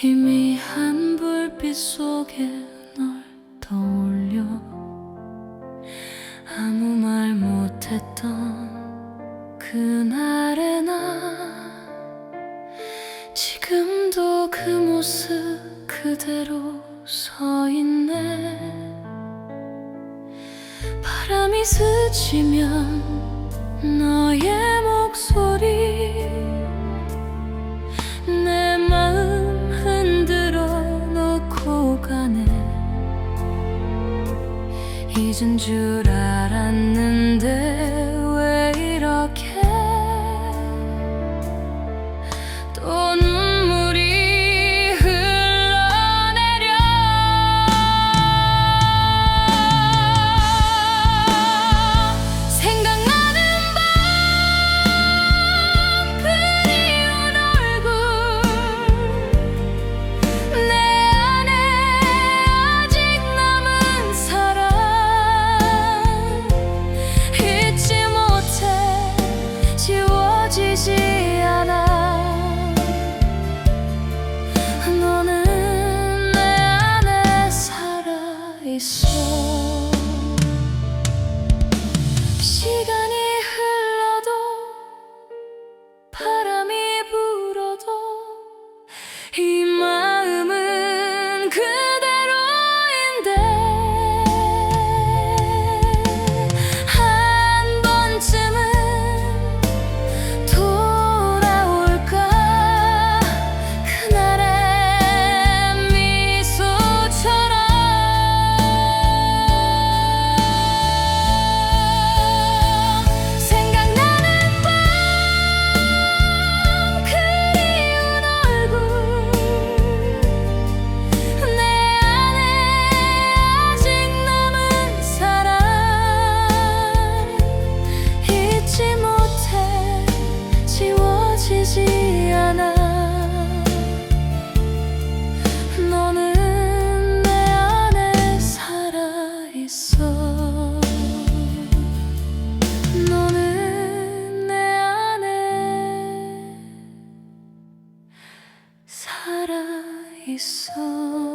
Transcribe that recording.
희미한 불빛 속에 널 떠올려. 아무 말 못했던 그날의 나. 지금도 그 모습 그대로 서 있네. 바람이 스치면 너의 목소리 잊은 줄 알았는데 so